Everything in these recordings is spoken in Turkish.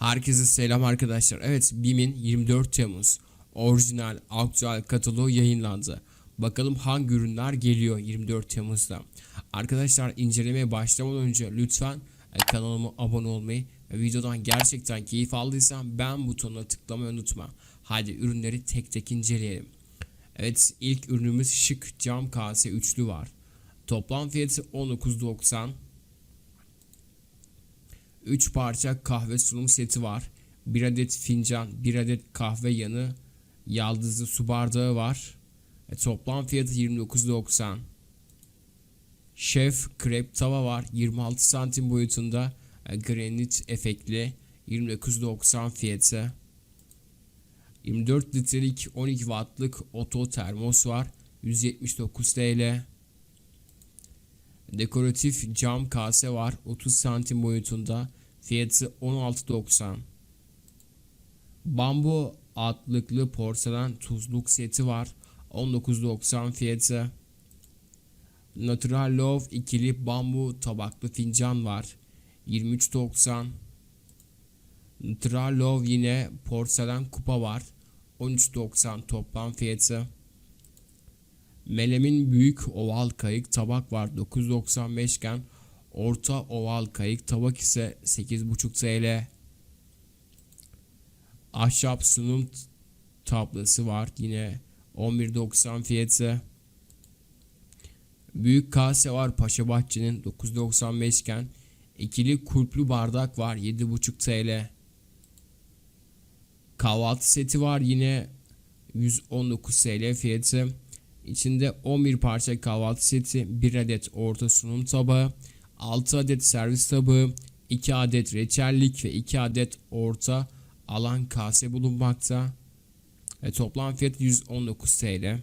Herkese selam arkadaşlar. Evet BİM'in 24 Temmuz orijinal aktüel kataloğu yayınlandı. Bakalım hangi ürünler geliyor 24 Temmuz'da. Arkadaşlar incelemeye başlamadan önce lütfen e, kanalıma abone olmayı ve videodan gerçekten keyif aldıysan ben butonuna tıklamayı unutma. Hadi ürünleri tek tek inceleyelim. Evet ilk ürünümüz şık cam kase üçlü var. Toplam fiyatı 19.90 3 parça kahve sunum seti var. 1 adet fincan, 1 adet kahve yanı, yaldızlı su bardağı var. E, toplam fiyatı 29.90. Şef krep tava var. 26 santim boyutunda e, granit efektli 29.90 fiyatı. 24 litrelik 12 wattlık oto termos var. 179 TL. Dekoratif cam kase var. 30 santim boyutunda. Fiyatı 16.90 Bambu altlıklı porselen tuzluk seti var. 19.90 fiyatı. Natural Love ikili bambu tabaklı fincan var. 23.90 Natural Love yine porselen kupa var. 13.90 toplam fiyatı Melemin büyük oval kayık tabak var 9.95 iken orta oval kayık tabak ise 8.5 TL. Ahşap sunum tablası var yine 11.90 fiyatı. Büyük kase var Paşa Bahçe'nin 9.95 iken ikili kulplu bardak var 7.5 TL. Kahvaltı seti var yine 119 TL fiyatı. İçinde 11 parça kahvaltı seti, 1 adet orta sunum tabağı, 6 adet servis tabağı, 2 adet reçellik ve 2 adet orta alan kase bulunmakta. Ve toplam fiyat 119 TL.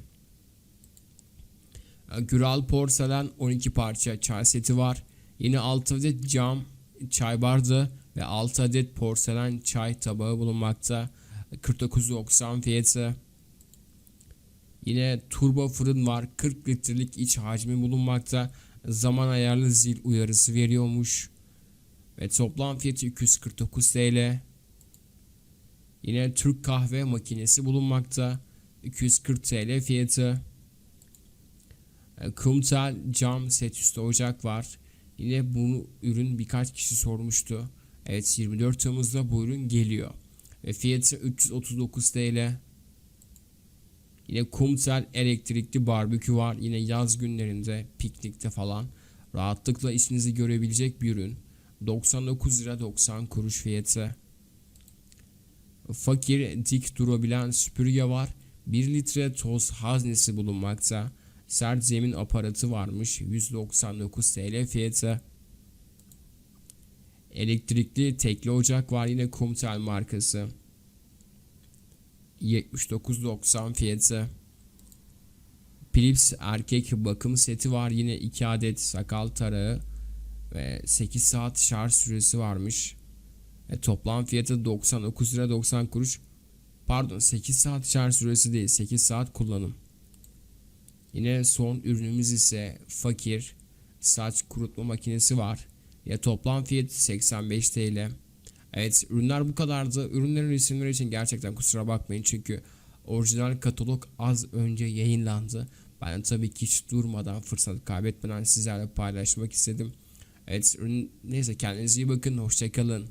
Güral porselen 12 parça çay seti var. Yine 6 adet cam çay bardağı ve 6 adet porselen çay tabağı bulunmakta. 49.90 fiyatı. Yine turbo fırın var. 40 litrelik iç hacmi bulunmakta. Zaman ayarlı zil uyarısı veriyormuş. Ve toplam fiyatı 249 TL. Yine Türk kahve makinesi bulunmakta. 240 TL fiyatı. E, Kumtel cam set üstü ocak var. Yine bu ürün birkaç kişi sormuştu. Evet 24 Temmuz'da bu ürün geliyor. Ve fiyatı 339 TL. Yine kumsel elektrikli barbekü var. Yine yaz günlerinde piknikte falan rahatlıkla işinizi görebilecek bir ürün. 99 lira 90 kuruş fiyatı. Fakir dik durabilen süpürge var. 1 litre toz haznesi bulunmakta. Sert zemin aparatı varmış. 199 TL fiyatı. Elektrikli tekli ocak var yine Kumtel markası. 79.90 fiyatı. Philips erkek bakım seti var. Yine 2 adet sakal tarağı ve 8 saat şarj süresi varmış. E, toplam fiyatı 99 lira 90 kuruş. Pardon 8 saat şarj süresi değil 8 saat kullanım. Yine son ürünümüz ise fakir saç kurutma makinesi var. Ya toplam fiyatı 85 TL. Evet ürünler bu kadardı. Ürünlerin isimleri için gerçekten kusura bakmayın çünkü orijinal katalog az önce yayınlandı. Ben tabii ki hiç durmadan fırsat kaybetmeden sizlerle paylaşmak istedim. Evet ürün neyse kendinize iyi bakın hoşçakalın.